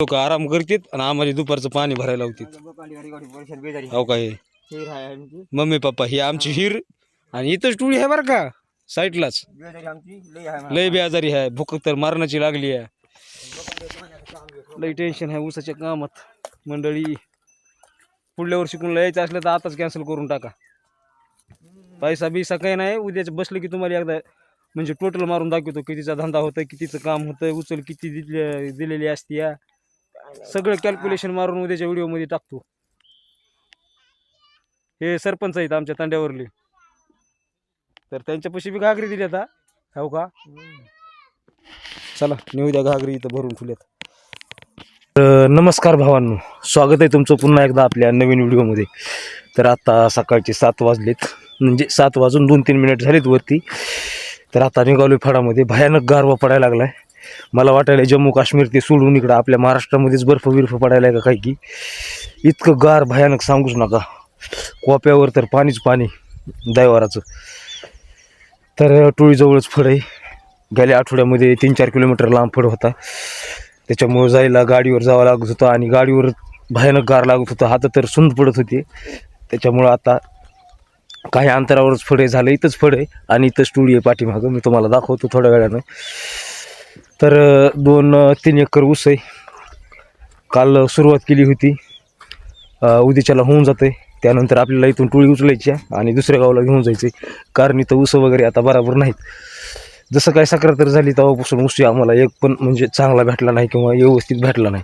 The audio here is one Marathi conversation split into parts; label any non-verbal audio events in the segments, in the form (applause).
लोक आराम करतात आणि आम्हाला दुपारचं पाणी भरायला लावतात. हो काय मम्मी पप्पा ही आमची हिर आणि इथंच टुळी आहे बरं का साईडलाच. लय बेजारी आहे भूक तर मारण्याची लागली आहे. लय टेन्शन आहे ऊसाच्या कामात. मंडळी पुढल्या वर्षी कुणाला यायचं असलं तर आताच कॅन्सल करून टाका. पैसा बिसा काही नाही उद्याचं बसलं की तुम्हाला एकदा म्हणजे टोटल मारून दाखवतो कितीचा धंदा होतोय कितीचं काम होतंय उचल किती दिले दिलेली असते या. सगळं कॅल्क्युलेशन मारून उद्याच्या व्हिडिओमध्ये टाकतो. हे सरपंच आहेत आमच्या तांड्यावरले. तर त्यांच्यापाशी बी घागरी दिली आता हो का? चला नेऊ द्या घागरी इथं भरून ठेवल्यात. तर नमस्कार भावांनो. स्वागत आहे तुमचं पुन्हा एकदा आपल्या नवीन व्हिडिओमध्ये तर आता सकाळचे सात वाजलेत. म्हणजे सात वाजून दोन तीन मिनिट झालेत वरती. तर आता निघालो फडामध्ये. भयानक गारवा पडायला लागलाय. मला वाटायला जम्मू काश्मीर ते सोडून इकडं आपल्या महाराष्ट्रामध्येच बर्फ बिर्फ पडायला आहे का काही की? इतकं गार भयानक सांगूच नका. कोप्यावर तर पाणीच पाणी दैवाराचं. तर टोळीजवळच फड आहे. गेल्या आठवड्यामध्ये तीन चार किलोमीटर लांब फड होता. त्याच्यामुळं जायला गाडीवर जावं लागत होतं आणि गाडीवर भयानक गार लागत होतं. हात तर सुंद पडत होते. त्याच्यामुळं आता काही अंतरावरच फड आहे झालं. इथंच फड आहे आणि इथंच टुळी आहे पाठीमागं. मी तुम्हाला दाखवतो थोड्या वेळानं. तर दोन तीन एकर ऊस आहे. काल सुरुवात केली होती. उद्याच्याला होऊन जाते त्यानंतर आपल्याला इथून टोळी उचलायची आहे आणि दुसऱ्या गावाला घेऊन जायचे कारण इथं ऊस वगैरे आता बराबर नाहीत. जसं काय साखर तर झाली तेव्हापासून ऊस आम्हाला एक पण म्हणजे चांगला भेटला नाही किंवा व्यवस्थित भेटला नाही.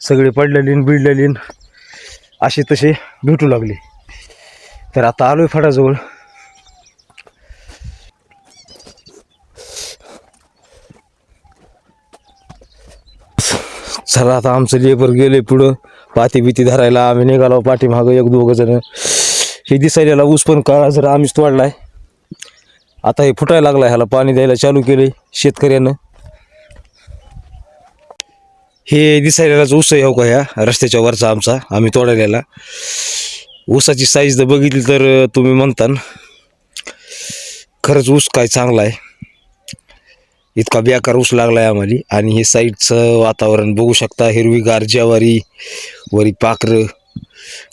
सगळे पडलेले न असे तसे भेटू लागले. तर आता आलो आहे फडाजवळ. चला आता आमचं लेबर गेले पुढं. पाती बिती धरायला आम्ही निघालो पाठीमागं एक दोघं जण. हे दिसायला ऊस पण काळा जर आम्हीच तोडलाय. आता हे फुटायला लागलाय ह्याला पाणी द्यायला चालू केले शेतकऱ्यानं. हे दिसायलाच ऊस आहे हो का ह्या? रस्त्याच्या वरचा आमचा आम्ही तोडलेला ऊसाची साईज जर बघितली तर तुम्ही म्हणता खरंच ऊस काय चांगला आहे. इतका बेकार ऊस लागला आहे आम्हाला. आणि हे साईडचं वातावरण बघू शकता हिरवी ज्वारी वरी पाखरं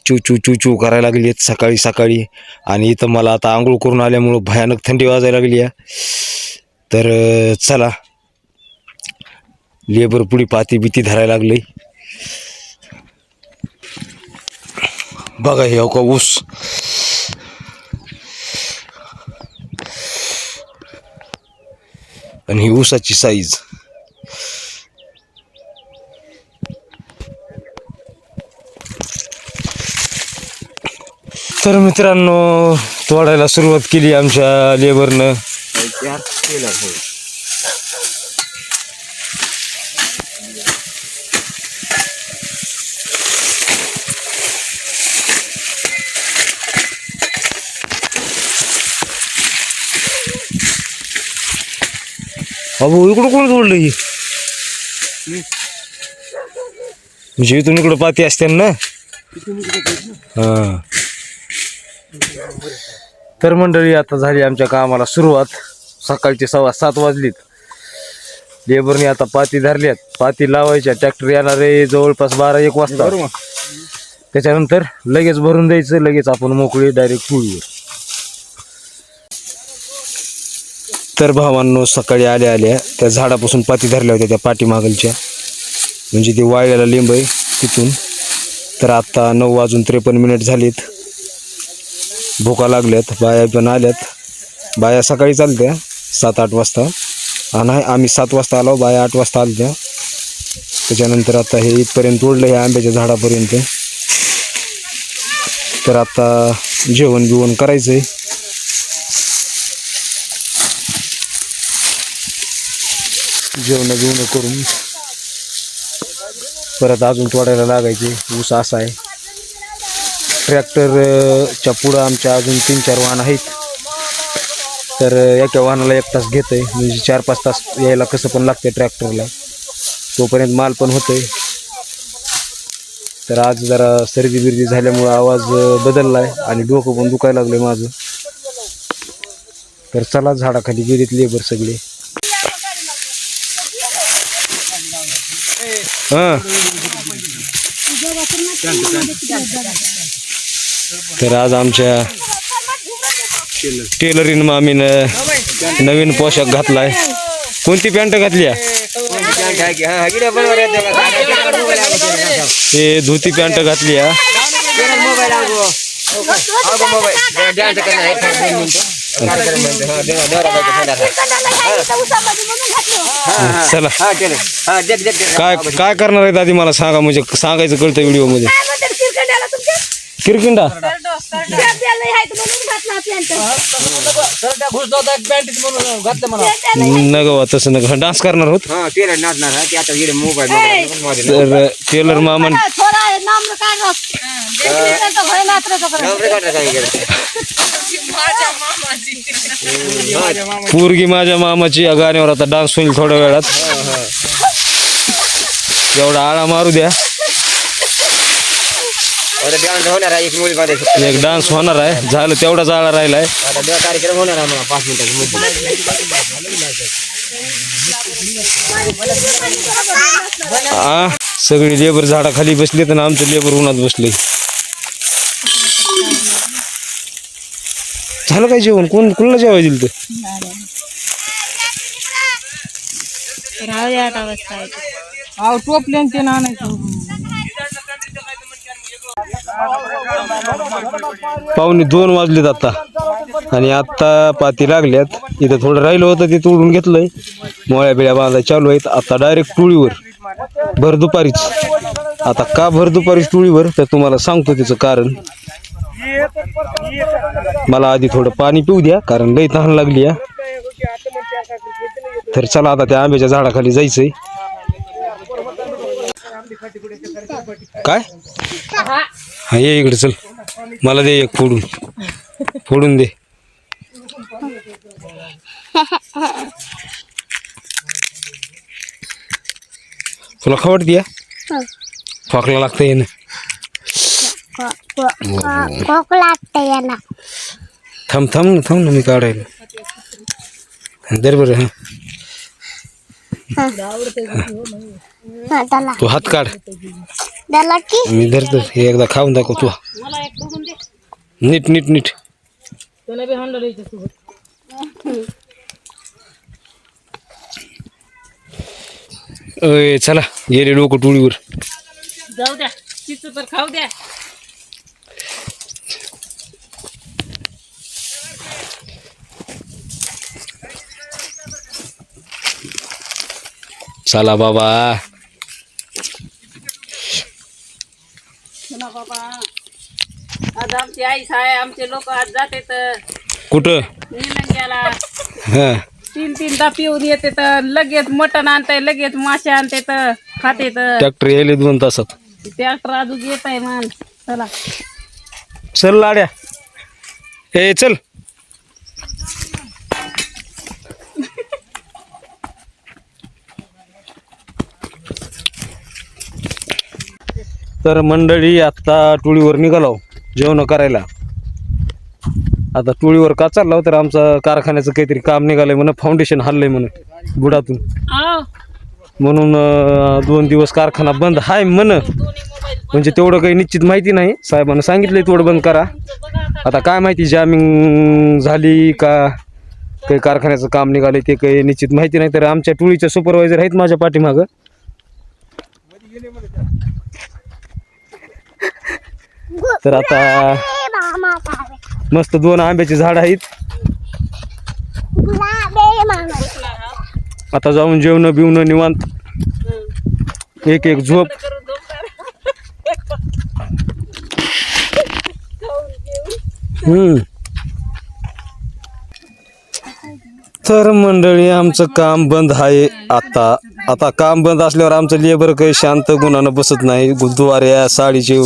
चू चू चू चू करायला लागली आहेत सकाळी सकाळी. आणि इथं मला आता आंघोळ करून आल्यामुळं भयानक थंडी वाजायला लागली आहे. तर चला. लेबर पुढी पाती बिती धरायला लागली. बघा हे अवका का ऊस. आणि ही ऊसाची साईज तर मित्रांनो तोडायला सुरुवात केली आमच्या लेबरनं. अबो इकडं कोण तोडलं ही? म्हणजे इथून इकडं पाती असते ना? हा. तर मंडळी आता झाली आमच्या कामाला सुरुवात. सकाळची सव्वा सात वाजलीत. लेबरने आता पाती धरल्यात. पाती लावायच्या ट्रॅक्टर येणार आहे जवळपास बारा एक वाजता. त्याच्यानंतर लगेच भरून द्यायचं लगेच आपण मोकळी डायरेक्ट पुळीवर. तर भावांनो सकाळी आल्या आल्या त्या झाडापासून पाती धरल्या होत्या त्या पाठीमागलच्या. म्हणजे ते वाळ्याला लिंब आहे तिथून. तर आत्ता नऊ वाजून त्रेपन्न मिनिट झालीत. भुका लागल्यात बाया पण आल्यात. बाया सकाळी चालत्या सात आठ वाजता. आणि नाही आम्ही सात वाजता आलो बाया आठ वाजता आलत्या. त्याच्यानंतर आता हे इथपर्यंत ओढलं हे आंब्याच्या झाडापर्यंत. तर आता जेवण बिवण करायचं आहे जेवण बिवणं करून. परत अजून तोडायला लागायचे. ऊस असा आहे. ट्रॅक्टरच्या पुढं आमच्या अजून तीन चार वाहन आहेत. तर एका वाहनाला एक तास घेत आहे म्हणजे चार पाच तास यायला कसं पण लागते ट्रॅक्टरला. तोपर्यंत माल पण होतोय. तर आज जरा सर्दी बिर्दी झाल्यामुळं आवाज बदलला आहे आणि डोकं पण दुखायला लागलं माझं. तर चला झाडाखाली गेलीत लेबर सगळे. हां तर आज आमच्या टेलरिन मामीनं नवीन पोशाख घातलाय कोणती पॅन्ट घातली हे धोती पॅन्ट घातली मोबाईल चला. काय काय करणार आहे आधी मला सांगा म्हणजे सांगायचं कळतं व्हिडिओमध्ये किरकिंडा. नगवा तसं नग. डान्स करणार होत? तर टेलर मामन पूर्गी माझ्या मामाची या गाण्यावर आता डान्स होईल थोड्या वेळात. एवढा आळा मारू द्या. होणार आहे एक मुलीमध्ये एक डान्स होणार आहे. झालं तेवढाच आळा राहिलाय. आता देवा कार्यक्रम होणार आहे मला पाच मिनिटात. आ सगळी लेबर झाडाखाली बसली तर आमचं लेबर उन्हात बसले. झालं काय जेवण? कोण कोणाला जेवायला दिलं ते? टोपल्यान ते आणायचं पाहुणे दोन वाजलेत आता. आणि आत्ता पाती लागल्यात. इथं थोडं राहिलं होतं ते तोडून घेतलंय. मोळ्या बिळ्या बांधा चालू आहेत. आता डायरेक्ट टोळीवर. भर दुपारीच. आता का भर दुपारीच टोळीवर? तर तुम्हाला सांगतो त्याचं कारण. मला आधी थोडं पाणी पिऊ द्या कारण लई तहान लागली या. तर चला आता त्या आंब्याच्या झाडाखाली जायचंय. काय? हा ये इकडे चल. मला दे एक फोडून. फोडून दे. तुला खवडती या? खोकला लागतं येणं लागतं थांब थांब ना थांब ना मी काढायला. दर बरं हा. तू हात काढ. त्याला की मी धरतो हे एकदा खाऊन दाखव तू नीट नीट नीट त्याला बी हाणलं याच्यासोबत अय चला गेले लोक टोळीवर जाऊ द्या चिचू तर खाऊ द्या चला बाबा आमची आई आहे आमचे लोक आज जाते तर कुठं? निलंग्याला. हा. तीन तीनदा पिऊन येते तर लगेच मटण आणताय लगेच मासे आणते तर खाते तर. ट्रॅक्टर यायले दोन तासात. ट्रॅक्टर अजून येत आहे मान. चला. चल लाड्या. ए चल. तर मंडळी आता टोळीवर निघालो. जेवण करायला. आता टोळीवर का चाललो तर आमचं कारखान्याचं काहीतरी काम निघालंय म्हणून फाउंडेशन हल्लंय म्हणून बुडातून. म्हणून दोन दिवस कारखाना बंद हाय म्हण. म्हणजे तेवढं काही निश्चित माहिती नाही. साहेबांना सांगितलंय तेवढं बंद करा. आता काय माहिती जामिंग झाली का? काही कारखान्याचं काम निघाले ते काही निश्चित माहिती नाही. तर आमच्या टोळीचे सुपरवायझर आहेत माझ्या पाठीमागं. तर आता मस्त दोन आंब्याची झाड आहेत. आता जाऊन जेवण बिवणं निवांत. एक एक झोप. हम्म. तर मंडळी आमचं काम बंद आहे आता. आता काम बंद असल्यावर आमचं लेबर काही शांत गुणानं बसत नाही. गुरुद्वारे साडीचे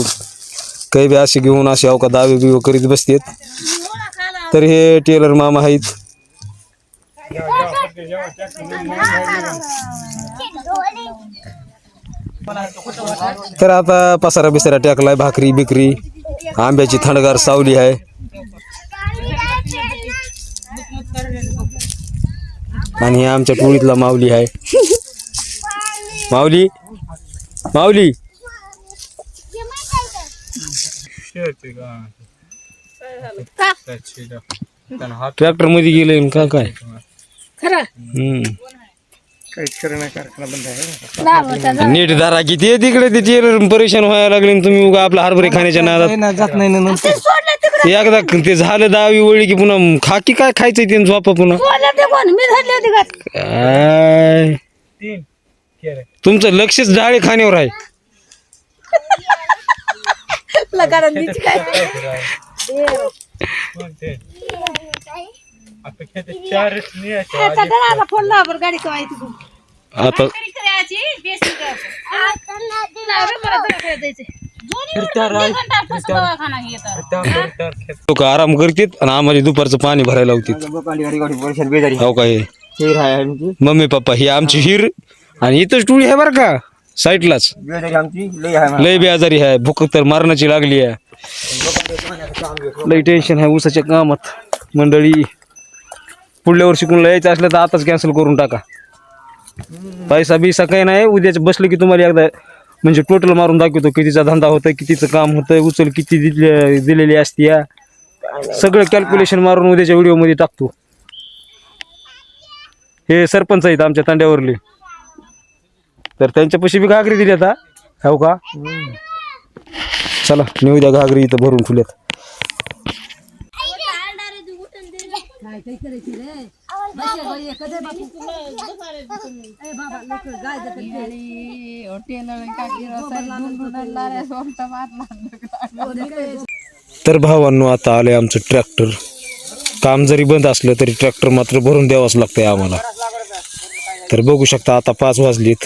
काही बी असे घेऊन असे अवका दावे बिवे करीत बसतेत. तर हे टेलर मामा आहेत. तर आता पसारा बिसारा टाकलाय भाकरी बिकरी. आंब्याची थंडगार सावली आहे. आणि हे आमच्या टोळीतला माऊली आहे. माऊली माऊली. ट्रॅक्टरमध्ये गेले का काय? खरं? हम्म. नीट धरा किती आहे तिकडे त्याची परेशान व्हायला लागले आणि तुम्ही उगा आपला हरभरे खाण्याच्या नादात. जात नाही ना नंतर. ते एकदा ते झालं दहावी वळी की पुन्हा खाकी काय खायचं ते झोपा पुन्हा. मी धरले होते का? काय? तुमचं लक्षच डाळे खाण्यावर आहे. (laughs) फोन लावर गाडी कवायची तू आता करायची बेसिक दवाखाना हे तर लोक आराम करतात आणि आम्हाला दुपारचं पाणी भरायला लावतात बेजारी हो काय हे? आहे आमची मम्मी पप्पा ही आमची हिर आणि इथंच टुळी आहे बरं का? आमची लई आहे लय बेजारी आहे. भूक तर मारण्याची लागली आहे. लय टेन्शन आहे ऊसाच्या कामात. मंडळी पुढल्या वर्षी कुणाला यायचं असलं तर आताच कॅन्सल करून टाका. पैसा बिसा काही नाही. उद्याच बसलं की तुम्हाला एकदा म्हणजे टोटल मारून दाखवतो कितीचा धंदा होतोय कितीचं काम होतंय उचल किती दिले दिलेली असती या सगळं कॅल्क्युलेशन मारून उद्याच्या व्हिडिओमध्ये टाकतो. हे सरपंच आहेत आमच्या तांड्यावरले. तर त्यांच्यापाशी बी घागरी दिली आता. हो का? चला नेऊ द्या घागरी इथं भरून ठेवल्यात तर भावांनो आता आले आमचं ट्रॅक्टर काम जरी बंद असलं तरी ट्रॅक्टर मात्र भरून द्यावंच लागतंय आम्हाला. तर बघू शकता आता पाच वाजलीत.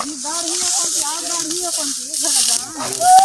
ही दाढ ही कोणती आज दाढ ही कोणती